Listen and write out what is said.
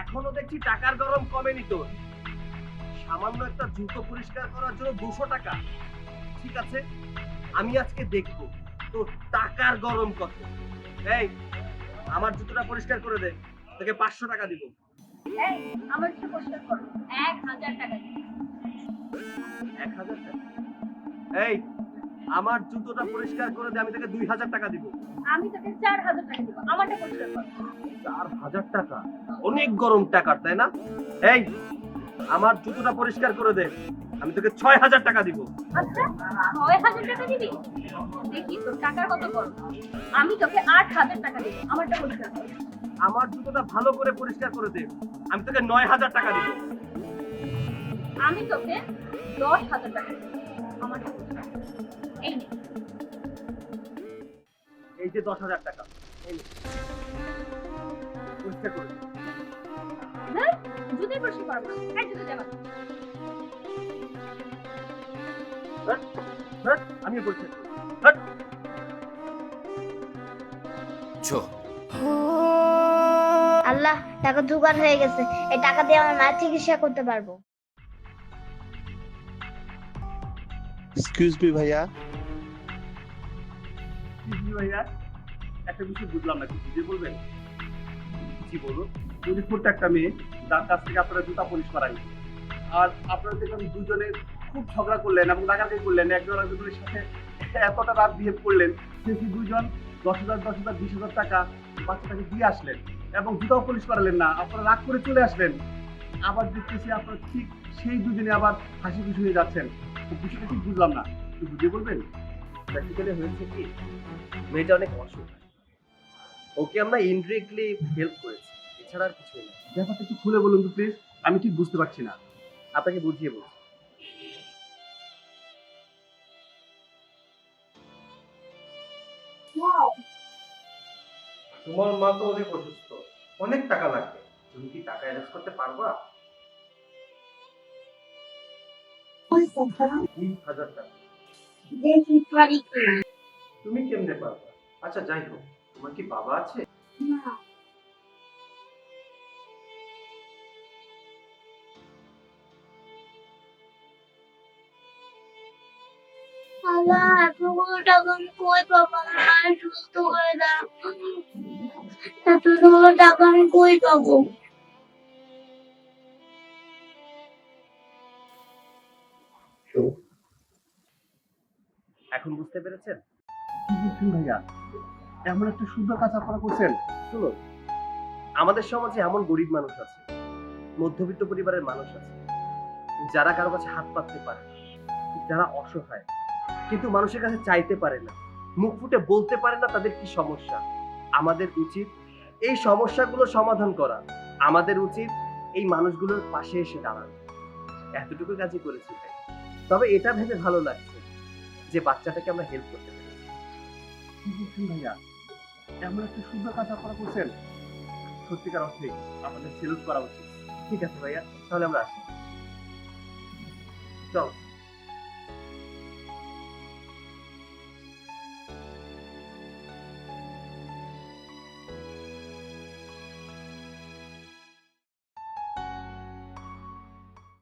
এখনও দেখছি টাকার গরম কমেনি তোর। সামান্য একটা জুতো পরিষ্কার করার জন্য দুশো টাকা। ঠিক আছে আমি আজকে দেখব তোর টাকার গরম কত। এই আমার জুতোটা পরিষ্কার করে দে তোকে পাঁচশো টাকা দিব। এই আমার কিছু পরিষ্কার করো। এক হাজার টাকা। এক হাজার টাকা। এই আমার জুতোটা পরিষ্কার করে দে আমি তোকে দুই হাজার টাকা দিব। আমি তোকে চার হাজার টাকা দিব আমারটা পরিষ্কার কর। চার হাজার টাকা? অনেক গরম টাকার তাই না? এই আমার জুতোটা পরিষ্কার করে দে আমি তোকে ছয় হাজার টাকা দিব। আচ্ছা ছয় হাজার টাকা দিবি? দেখি তোর টাকার কত আমি তোকে আট হাজার টাকা দিব আমারটা পরিষ্কার কর। আমার জুতোটা ভালো করে পরিষ্কার করে দে আমি তোকে নয় হাজার টাকা দিব। আমি তোকে দশ হাজার টাকা দিব আমারটা। এই যে দশ হাজার টাকা পরিষ্কার করে। পরিষ্কার পরিষ্কার আল্লাহ টাকা জোগাড় হয়ে গেছে। এই টাকা দিয়ে আমার মায়ের চিকিৎসা করতে পারব। এক্সকিউজ মি ভাইয়া। ভাইয়া, একটা বিষয় বুঝলাম না কিছু, যে বলবেন? বলুন। যদি ছোট্ট একটা মেয়ে, যার কাছ থেকে আপনারা জুতা পলিশ করাই আর আপনারা দেখলাম দুজনে খুব ঝগড়া করলেন এবং ডাকাতি করলেন, একজন আরেকজনের সাথে এতটা রাত বিহেভ করলেন শেষে দুজন দশ হাজার দশ হাজার, বিশ হাজার টাকা বাচ্চাটাকে দিয়ে আসলেন এবং জুতাও পলিশ করালেন না? আপনারা রাগ করে চলে আসলেন। আবার দেখতেছি আপনারা ঠিক সেই দুজনে আবার হাসি খুশি হয়ে যাচ্ছেন। বিষয়টা ঠিক বুঝলাম না। বুঝিয়ে বলবেন প্র্যাকটিক্যালি হয়েছে কি? মেয়েটা অনেক অসুখ। ওকে আমরা ইনডিরেক্টলি হেল্প করেছি। এছাড়া আর কিছুই না। ব্যাপারটা একটু খুলে বলুন তো প্লিজ আমি ঠিক বুঝতে পারছি না। আপনাকে বুঝিয়ে বলছি। তোমার মা তো অনেক অসুস্থ। অনেক টাকা লাগবে। তুমি কি টাকা অ্যারেঞ্জ করতে পারবা? তিন হাজার টাকা। দেখি পারি কিনা তুমি কেমনে পারবা? আচ্ছা যাই হোক। তোমার কি বাবা আছে? আল্লাহ এতগুলো টাকা আমি কই পাবো আমার সুস্থ করে দাও এতগুলো টাকা আমি কই পাবো এখন বুঝতে পেরেছেন? ভাইয়া? এমন একটা সুন্দর কাজ আপনারা করছেন। শুনুন আমাদের সমাজে এমন গরিব মানুষ আছে মধ্যবিত্ত পরিবারের মানুষ আছে যারা কারও কাছে হাত পাততে পারে যারা অসহায় কিন্তু মানুষের কাছে চাইতে পারে না মুখ ফুটে বলতে পারে না তাদের কি সমস্যা? আমাদের উচিত এই সমস্যাগুলো সমাধান করা। আমাদের উচিত এই মানুষগুলোর পাশে এসে দাঁড়ানো। এতটুকু কাজই করেছি ভাই। তবে এটা ভেবে ভালো লাগছে। যে বাচ্চাটাকে আমরা হেল্প করতে পেরেছি। ভাইয়া? এমন একটা সুন্দর কাজ আপনারা করছেন। সত্যিকার অর্থে আমাদের সেলুট করা উচিত। ঠিক আছে ভাইয়া, তাহলে আমরা আসি। চল।